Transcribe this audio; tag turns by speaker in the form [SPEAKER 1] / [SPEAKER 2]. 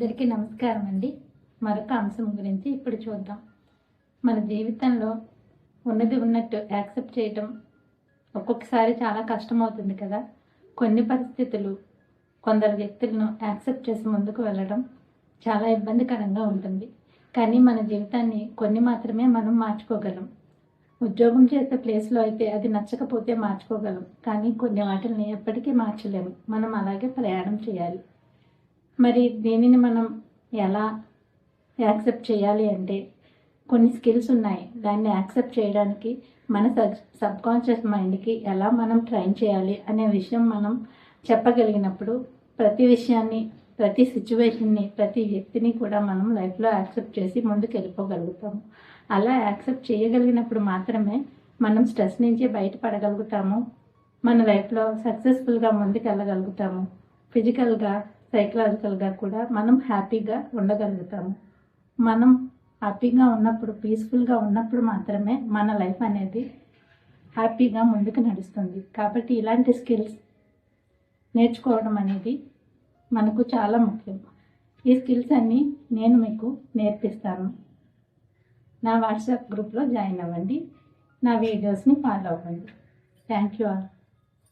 [SPEAKER 1] అందరికీ నమస్కారం అండి మరొక అంశం గురించి ఇప్పుడు చూద్దాం. మన జీవితంలో ఉన్నది ఉన్నట్టు యాక్సెప్ట్ చేయటం ఒక్కొక్కసారి చాలా కష్టమవుతుంది కదా. కొన్ని పరిస్థితులు కొందరు వ్యక్తులను యాక్సెప్ట్ చేసి ముందుకు వెళ్ళడం చాలా ఇబ్బందికరంగా ఉంటుంది. కానీ మన జీవితాన్ని కొన్ని మాత్రమే మనం మార్చుకోగలం. ఉద్యోగం చేసే ప్లేస్లో అయితే అది నచ్చకపోతే మార్చుకోగలం. కానీ కొన్ని వాటిని ఎప్పటికీ మార్చలేము. మనం అలాగే ప్రయాణం చేయాలి. మరి దీనిని మనం ఎలా యాక్సెప్ట్ చేయాలి అంటే కొన్ని స్కిల్స్ ఉన్నాయి. దాన్ని యాక్సెప్ట్ చేయడానికి మన సబ్ సబ్ కాన్షియస్ మైండ్కి ఎలా మనం ట్రైన్ చేయాలి అనే విషయం మనం చెప్పగలిగినప్పుడు ప్రతి విషయాన్ని ప్రతి సిచ్యువేషన్ని ప్రతి వ్యక్తిని కూడా మనం లైఫ్లో యాక్సెప్ట్ చేసి ముందుకు వెళ్ళిపోగలుగుతాము అలా యాక్సెప్ట్ చేయగలిగినప్పుడు మాత్రమే మనం స్ట్రెస్ నుంచి బయటపడగలుగుతాము. మన లైఫ్లో సక్సెస్ఫుల్గా ముందుకు వెళ్ళగలుగుతాము ఫిజికల్గా సైకలాజికల్గా కూడా మనం హ్యాపీగా ఉండగలుగుతాము. మనం హ్యాపీగా ఉన్నప్పుడు పీస్ఫుల్గా ఉన్నప్పుడు మాత్రమే మన లైఫ్ అనేది హ్యాపీగా ముందుకు నడుస్తుంది. కాబట్టి ఇలాంటి స్కిల్స్ నేర్చుకోవడం అనేది మనకు చాలా ముఖ్యం. ఈ స్కిల్స్ అన్నీ నేను మీకు నేర్పిస్తాను. నా వాట్సాప్ గ్రూప్లో జాయిన్ అవ్వండి. నా వీడియోస్ని ఫాలో అవ్వండి. Thank you all.